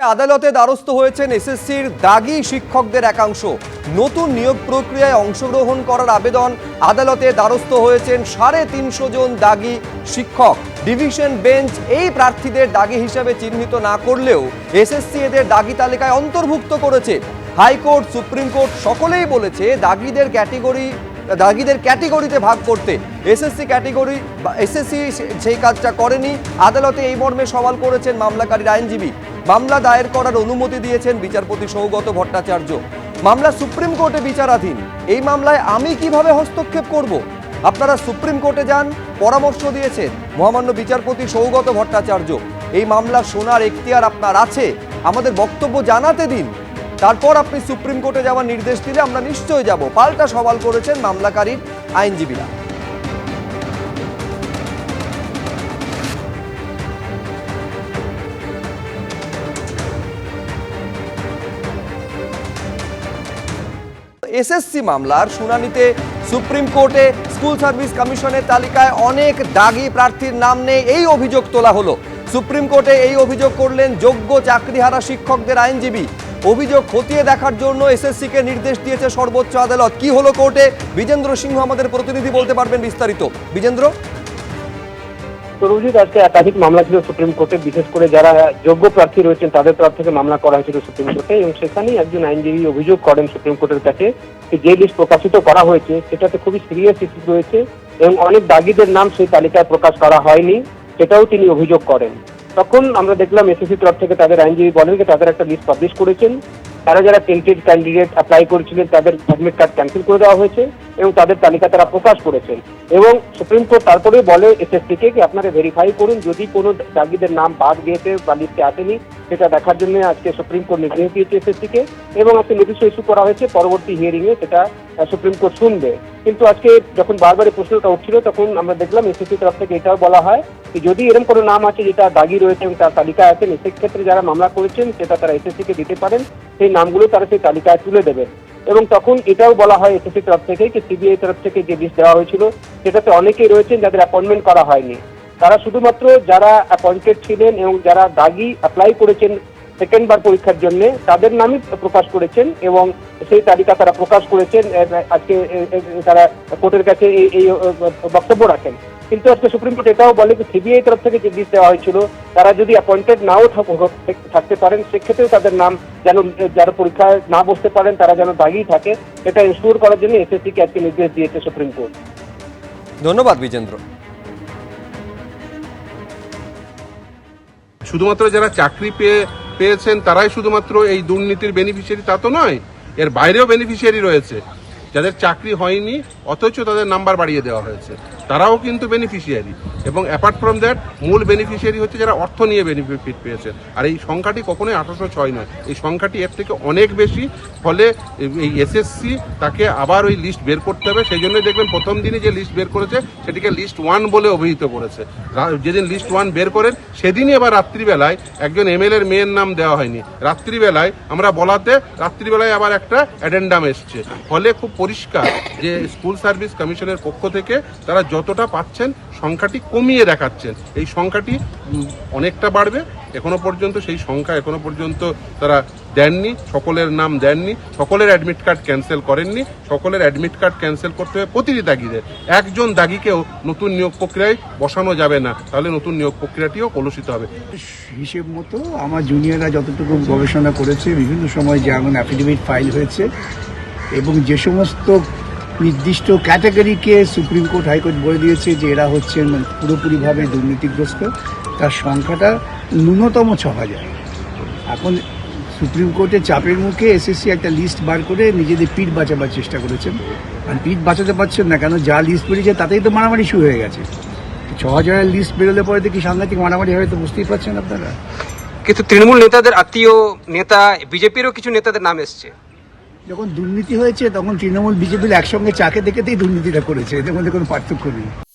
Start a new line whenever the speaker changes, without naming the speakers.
আদালতে দ্বারস্থ হয়েছেন এসএসসির দাগি শিক্ষকদের একাংশ। নতুন নিয়োগ প্রক্রিয়ায় অংশগ্রহণ করার আবেদন। আদালতে দ্বারস্থ হয়েছেন সাড়ে তিনশো জন দাগি শিক্ষক। ডিভিশন বেঞ্চ এই প্রার্থীদের দাগি হিসাবে চিহ্নিত না করলেও এসএসসি এদের দাগি তালিকায় অন্তর্ভুক্ত করেছে। হাইকোর্ট, সুপ্রিম কোর্ট সকলেই বলেছে দাগিদের ক্যাটেগরি, দাগিদের ক্যাটেগরিতে ভাগ করতে। এসএসসি ক্যাটেগরি এসএসসি সেই কাজটা করেনি। আদালতে এই মর্মে সওয়াল করেছেন মামলাকারীর আইনজীবী। মামলা দায়ের করার অনুমতি দিয়েছেন বিচারপতি সৌগত ভট্টাচার্য। মামলা সুপ্রিম কোর্টে বিচারাধীন। এই মামলায় আমি কীভাবে হস্তক্ষেপ করব? আপনারা সুপ্রিম কোর্টে যান, পরামর্শ দিয়েছেন মহামান্য বিচারপতি সৌগত ভট্টাচার্য। এই মামলা শোনার এখতিয়ার আপনার আছে, আমাদের বক্তব্য জানাতে দিন। তারপর আপনি সুপ্রিম কোর্টে যাওয়ার নির্দেশ দিলে আমরা নিশ্চয়ই যাব। পাল্টা সওয়াল করেছেন মামলাকারীর আইনজীবীরা। এসএসসি মামলার শুনানিতে সুপ্রিম কোর্টে স্কুল সার্ভিস কমিশনের তালিকায় অনেক দাগি প্রার্থীর নাম নেই, এই অভিযোগ তোলা হলো। সুপ্রিম কোর্টে এই অভিযোগ করলেন যোগ্য চাকরিহারা শিক্ষকদের আইনজীবী। অভিযোগ খতিয়ে দেখার জন্য এসএসসিকে নির্দেশ দিয়েছে সর্বোচ্চ আদালত। কি হলো কোর্টে? বিজেন্দ্র সিংহ আমাদের প্রতিনিধি বলতে পারবেন বিস্তারিত। বিজেন্দ্র?
তরুজিৎ আজকে একাধিক মামলা ছিল সুপ্রিম কোর্টে, বিশেষ করে যারা যোগ্য প্রার্থী রয়েছেন, তাদের তরফ থেকে মামলা করা হয়েছিল সুপ্রিম কোর্টে এবং সেখানেই একজন আইনজীবী অভিযোগ করেন সুপ্রিম কোর্টের কাছে যে লিস্ট প্রকাশিত করা হয়েছে, সেটাতে খুবই সিরিয়াস ইস্যু রয়েছে এবং অনেক দাগিদের নাম সেই তালিকায় প্রকাশ করা হয়নি, সেটাও তিনি অভিযোগ করেন। তখন আমরা দেখলাম এসএসসি তরফ থেকে তাদের আইনজীবী বলেন যে তাদের একটা লিস্ট পাবলিশ করেছেন। তারা যারা টেন্টেড ক্যান্ডিডেট অ্যাপ্লাই করেছিলেন, তাদের অ্যাডমিট কার্ড ক্যান্সেল করে দেওয়া হয়েছে এবং তাদের তালিকা তারা প্রকাশ করেছেন। এবং সুপ্রিম কোর্ট তারপরে বলে এসএসসিকে কি আপনারা ভেরিফাই করুন, যদি কোনো দাগিদের নাম বাদ গিয়েছে বা লিস্টে আসেনি সেটা দেখার জন্য আজকে সুপ্রিম কোর্ট নির্দেশ দিয়েছে এসএসসিকে এবং আজকে নোটিশ ইস্যু করা হয়েছে, পরবর্তী হিয়ারিং এ সেটা সুপ্রিম কোর্ট শুনবে। কিন্তু আজকে যখন বারবার এই প্রশ্নটা উঠছিল, তখন আমরা দেখলাম এসএসসি তরফ থেকে এটাও বলা হয় যে যদি এরকম কোনো নাম আছে যেটা দাগি রয়েছে এবং তার তালিকায় আছেন সেক্ষেত্রে যারা মামলা করেছেন, সেটা তারা এসএসসি কে দিতে পারেন। সেই নামগুলো তারা সেই তালিকায় তুলে দেবেন এবং তখন এটাও বলা হয় এসএসসি তরফ থেকে যে সিবিআই তরফ থেকে যে লিস্ট দেওয়া হয়েছিল, সেটাতে অনেকেই রয়েছেন যাদের অ্যাপয়েন্টমেন্ট করা হয়নি। তারা শুধুমাত্র যারা অ্যাপয়েন্টেড ছিলেন এবং যারা দাগি অ্যাপ্লাই করেছেন সেকেন্ড বার পরীক্ষার জন্য, তাদের নামই প্রকাশ করেছেন এবং সেই তালিকা তারা প্রকাশ করেছেন আজকে তারা কোর্টের কাছে এই বক্তব্য রাখেন। কিন্তু আজকে সুপ্রিম কোর্ট এটাও বলে যে সিবিআই তরফ থেকে যে লিস্ট দেওয়া হয়েছিল, তারা যদি অ্যাপয়েন্টেড নাও থাকতে পারেন, সেক্ষেত্রেও তাদের নাম যেন, যারা পরীক্ষায় না বসতে পারেন, তারা যেন দাগিই থাকে। এটা ইনশিওর করার জন্য এসএসসি কে আজকে নির্দেশ দিয়েছে সুপ্রিম কোর্ট।
ধন্যবাদ বিজেন্দ্র।
শুধুমাত্র যারা চাকরি পেয়ে, পেয়েছেন, তারাই শুধুমাত্র এই দুর্নীতির বেনিফিশিয়ারি তা তো নয়, এর বাইরেও বেনিফিশিয়ারি রয়েছে। যাদের চাকরি হয়নি, অথচ তাদের নাম্বার বাড়িয়ে দেওয়া হয়েছে। তারাও কিন্তু বেনিফিশিয়ারি এবং অ্যাপার্ট ফ্রম দ্যাট মূল বেনিফিশিয়ারি হচ্ছে যারা অর্থ নিয়ে বেনিফিট পেয়েছে। আর এই সংখ্যাটি কখনোই আঠারোশো ছয় নয়। এই সংখ্যাটি এর থেকে অনেক বেশি। ফলে এই এসএসসি তাকে আবার ওই লিস্ট বের করতে হবে। সেই জন্যই দেখবেন প্রথম দিনই যে লিস্ট বের করেছে, সেটিকে লিস্ট ওয়ান বলে অভিহিত করেছে। যেদিন লিস্ট ওয়ান বের করেন, সেদিনই আবার রাত্রিবেলায় একজন এমএলএ এর মেয়ের নাম দেওয়া হয়নি। রাত্রিবেলায় আমরা বলাতে, রাত্রিবেলায় আবার একটা অ্যাডেন্ডাম এসছে। ফলে খুব পরিষ্কার যে স্কুল সার্ভিস কমিশনের পক্ষ থেকে তারা যতটা পাচ্ছেন সংখ্যাটি কমিয়ে দেখাচ্ছেন। এই সংখ্যাটি অনেকটা বাড়বে। এখনও পর্যন্ত সেই সংখ্যা এখনও পর্যন্ত তারা দেননি, সকলের নাম দেননি, সকলের অ্যাডমিট কার্ড ক্যান্সেল করেননি, সকলের অ্যাডমিট কার্ড ক্যান্সেল করতে হবে প্রতিটি দাগিদের। একজন দাগিকেও নতুন নিয়োগ প্রক্রিয়ায় বসানো যাবে না, তাহলে নতুন নিয়োগ প্রক্রিয়াটিও কলুষিত হবে।
হিসেব মতো আমার জুনিয়ররা যতটুকু গবেষণা করেছে, বিভিন্ন সময় যেমন অ্যাফিডেভিট ফাইল হয়েছে এবং যে সমস্ত নির্দিষ্ট ক্যাটাগরিকে সুপ্রিম কোর্ট হাইকোর্ট বলে দিয়েছে যে এরা হচ্ছেন পুরোপুরিভাবে দুর্নীতিগ্রস্ত, তার সংখ্যাটা ন্যূনতম ছ হাজার। এখন সুপ্রিম কোর্টের চাপের মুখে এসএসসি একটা লিস্ট বার করে নিজেদের পিঠ বাঁচাবার চেষ্টা করেছেন। আর পিঠ বাঁচাতে পারছেন না, কেন যা লিস্ট বেরিয়েছে তাতেই তো মারামারি শুরু হয়ে গেছে। ছ হাজারের লিস্ট বেরোলে পরে তো কি সাংঘাতিক মারামারি হয়, তো বুঝতেই পারছেন আপনারা?
কিন্তু তৃণমূল নেতাদের আত্মীয় নেতা, বিজেপিরও কিছু নেতাদের নাম এসছে।
যখন দুর্নীতি হয়েছে, তখন তৃণমূল বিজেপির একসঙ্গে চাকে দেখেতেই দুর্নীতিটা করেছে। এদের মধ্যে কোনো পার্থক্য নেই।